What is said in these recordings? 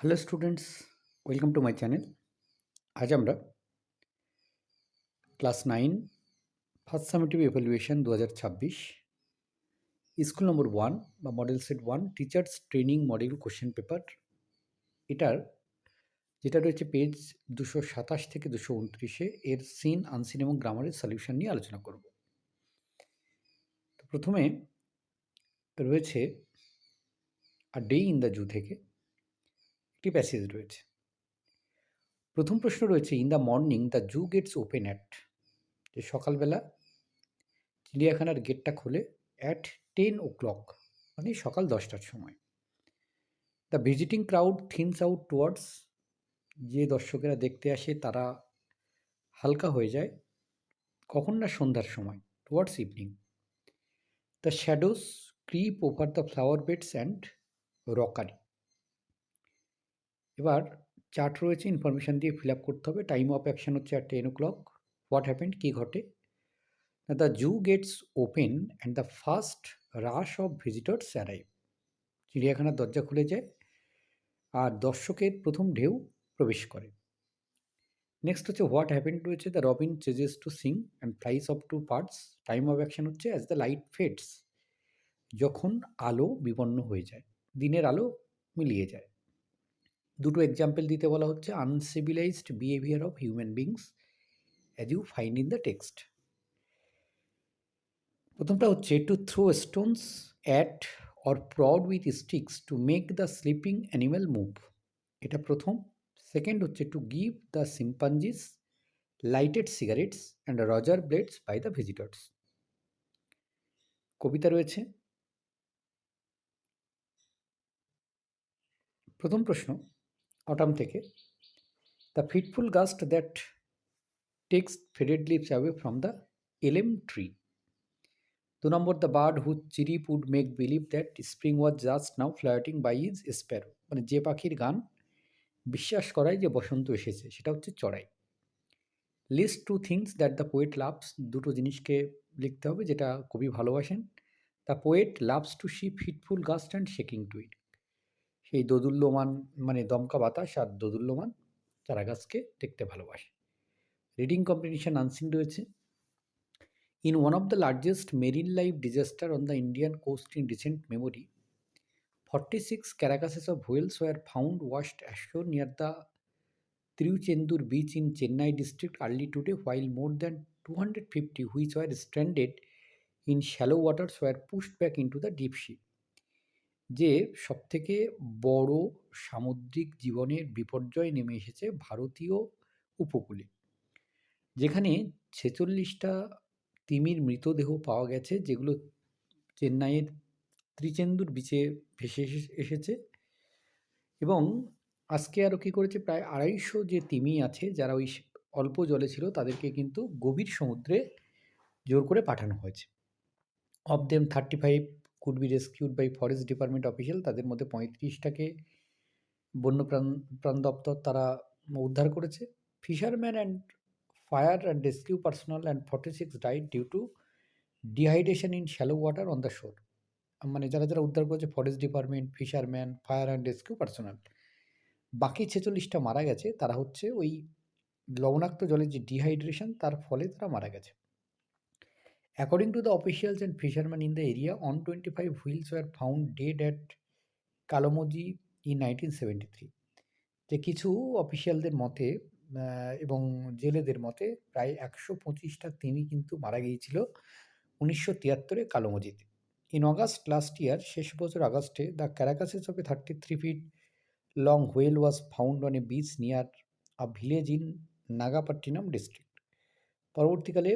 Hello students welcome to my channel আজ আমরা class nine first summative evaluation দু school number one বা model set one teachers training model question paper এটার, যেটা রয়েছে page দুশো সাতাশ থেকে দুশো উনত্রিশে, এর সিন আনসিন এবং গ্রামারের সলিউশন নিয়ে আলোচনা করব। তো প্রথমে রয়েছে আর ডে ইন দ্য জু থেকে একটি প্যাসেজ রয়েছে? প্রথম প্রশ্ন রয়েছে in the morning the zoo gates open at যে সকালবেলা চিড়িয়াখানার গেটটা খোলে অ্যাট টেন ও ক্লক মানে সকাল দশটার সময়। The visiting crowd thins out towards যে দর্শকেরা দেখতে আসে তারা হালকা হয়ে যায়, কখন না সন্ধ্যার সময় towards evening the shadows creep over the flower beds and rockery এবার চার্ট রয়েছে ইনফরমেশান দিয়ে ফিল আপ করতে হবে। টাইম অফ অ্যাকশন হচ্ছে আর ten o'clock what happened কী ঘটে? The zoo gates open and the first rush of visitors arrive চিড়িয়াখানার দরজা খুলে যায় আর দর্শকের প্রথম ঢেউ প্রবেশ করে। নেক্সট হচ্ছে হোয়াট হ্যাপেন্ড রয়েছে। The robin ceases to sing and flies off to parts time of action হচ্ছে অ্যাজ দ্য লাইট ফেডস যখন আলো বিপন্ন হয়ে যায়। দিনের আলো মিলিয়ে যায়। দুটো এক্সাম্পল দিতে বলা হচ্ছে uncivilised behaviour of human beings as you find in the text প্রথমটা হচ্ছে to throw stones at or prod with sticks to make the sleeping animal move এটা প্রথম। সেকেন্ড হচ্ছে to give the chimpanzees lighted cigarettes and razor blades by the visitors কবিতা রয়েছে। প্রথম প্রশ্ন autumn থেকে। The fitful gust that takes faded leaves away from the elm tree দু নম্বর the bird who chirrup would make believe that spring was just now flitting by is sparrow মানে যে পাখির গান বিশ্বাস করায় যে বসন্ত এসেছে, সেটা হচ্ছে চড়াই। List two things that the poet loves দুটো জিনিসকে লিখতে হবে যেটা কবি ভালোবাসেন। The poet loves to see fitful gust and shaking to it সেই দোদুল্যমান মানে দমকা বাতাস আর দোদুল্যমান চারা গাছকে দেখতে ভালোবাসে। রিডিং কম্পিটিশন আনসিন রয়েছে। In one of the largest marine life disaster on the Indian coast in recent memory forty six carcasses of whales were found washed ashore near the Tiruchendur beach in Chennai district early today while more than two hundred fifty which were stranded in shallow waters were pushed back into the deep sea যে সবথেকে বড় সামুদ্রিক জীবনের বিপর্যয় নেমে এসেছে ভারতীয় উপকূলে। যেখানে ছেচল্লিশটা তিমির মৃতদেহ পাওয়া গেছে, যেগুলো চেন্নাইয়ের ত্রিচেন্দুর বিচে ভেসে এসেছে। এবং আজকে আরও কী করেছে, প্রায় আড়াইশো যে তিমি আছে, যারা ওই অল্প জলে ছিল, তাদেরকে কিন্তু গভীর সমুদ্রে জোর করে পাঠানো হয়েছে। Of them thirty five could be rescued by forest department official তাদের মধ্যে পঁয়ত্রিশটাকে বন্যপ্রাণ, প্রাণ দপ্তর তারা উদ্ধার করেছে। Fisherman and fire and rescue personnel and forty six died due to dehydration in shallow water on the shore মানে যারা যারা উদ্ধার করেছে forest department fisherman fire and rescue personnel বাকি ছেচল্লিশটা মারা গেছে, তারা হচ্ছে ওই লবণাক্ত জলের যে ডিহাইড্রেশন তার ফলে তারা মারা গেছে। According to the officials and fishermen in the area, on 25 whales were found dead at Kallamozhi in nineteen seventy three যে কিছু অফিসিয়ালদের মতে এবং জেলেদের মতে প্রায় একশো পঁচিশটা তিমি কিন্তু মারা গিয়েছিল উনিশশো তিয়াত্তরে কালোমজিতে। ইন অগাস্ট লাস্ট ইয়ার শেষ বছর আগস্টে the carcasses of a thirty three feet long whale was found on a beach near a village in Nagapattinam district পরবর্তীকালে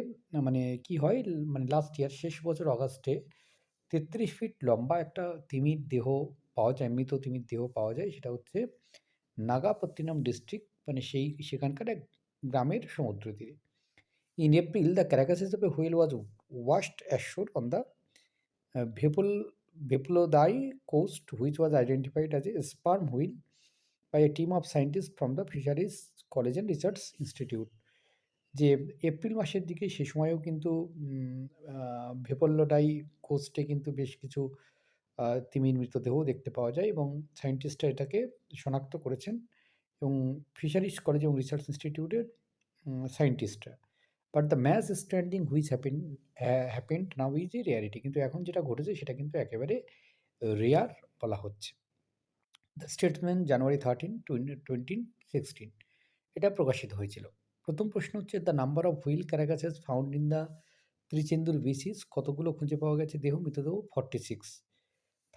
মানে কি হয় মানে লাস্ট ইয়ার শেষ বছর অগাস্টে তেত্রিশ ফিট লম্বা একটা তিমির দেহ পাওয়া যায়, মৃত তিমির দেহ পাওয়া যায়। সেটা হচ্ছে নাগাপত্তিনাম ডিস্ট্রিক্ট মানে সেই, সেখানকার এক গ্রামের সমুদ্র তীরে। In April the carcasses of a whale was washed ashore on the ভেপল Vepalodai coast which was identified as a sperm whale by a team of scientist from the fisheries college and research institute যে April মাসের দিকে সে সময়েও কিন্তু ভেপল্লডাই কোস্টে কিন্তু বেশ কিছু তিমির মৃতদেহ দেখতে পাওয়া যায় এবং সায়েন্টিস্টরা এটাকে শনাক্ত করেছেন এবং ফিশারিজ কলেজ এবং রিসার্চ ইনস্টিটিউটের সায়েন্টিস্টরা। But the mass standing which happen ha happened now is a rarity কিন্তু এখন যেটা ঘটেছে সেটা কিন্তু একেবারে রেয়ার বলা হচ্ছে। The Statesman January thirteen twenty sixteen এটা প্রকাশিত হয়েছিল। প্রথম প্রশ্ন হচ্ছে, the number of whale carcasses found in the Tiruchendur beaches কতগুলো খুঁজে পাওয়া গেছে? দেহ মৃতদেহ 46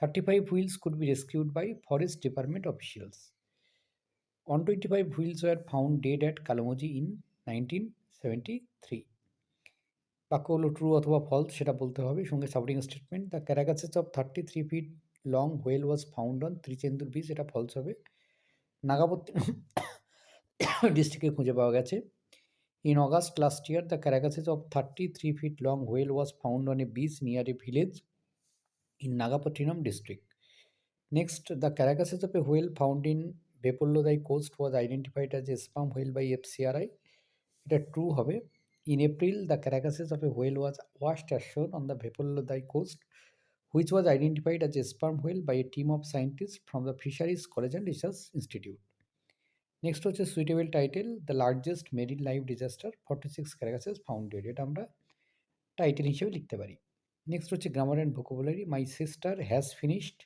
35 whales could be rescued by forest department officials. 125 whales were found dead at Kallamozhi in 1973 বাক্য হলো, ট্রু অথবা ফলস সেটা বলতে হবে। সঙ্গে supporting statement, the carcasses of thirty three feet long whale was found on Tiruchendur beach এটা false হবে। নাগাপত্তি ডিস্ট্রিক্টে খুঁজে পাওয়া গেছে। August last year the carcasses of thirty three feet long whale was found on a beach near a village in Nagapattinam district next the carcasses of a whale found in Vepalodai coast was identified as a sperm whale by FCRI এটা true হবে In April, the carcasses of a whale was washed ashore on the Vepolodai coast, which was identified as a sperm whale by a team of scientists from the Fisheries College and Research Institute. Next হচ্ছে suitable title the largest marine life disaster forty six carcasses founded এটা আমরা title হিসেবে লিখতে পারি। Next হচ্ছে grammar and vocabulary my sister has finished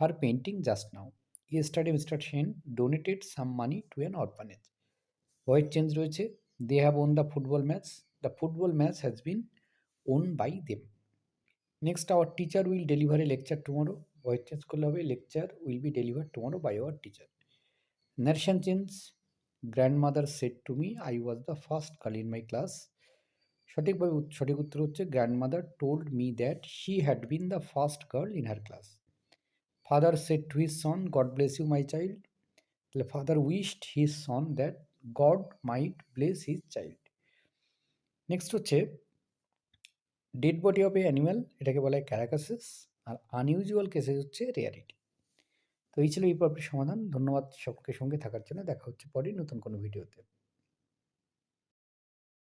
her painting just now E yesterday mister Sen donated some money to an orphanage voice change রয়েছে। They have won the football match the football match has been won by them next our teacher will deliver a lecture tomorrow voice change করলে হবে। Lecture will be deliver tomorrow by our teacher narration change grandmother said to me, i was the first in my class. সঠিকভাবে সঠিক উত্তর হচ্ছে grandmother told me that she had been the first girl in her class father said to his son God bless you my child তাহলে father wished his son that God might bless his child next হচ্ছে dead body of a animal এটাকে বলা carcass আর unusual cases হচ্ছে rarity তো এই ছিল এই পর্বের সমাধান। ধন্যবাদ সবকে সঙ্গে থাকার জন্য। দেখা হচ্ছে পরে নতুন কোনো ভিডিওতে।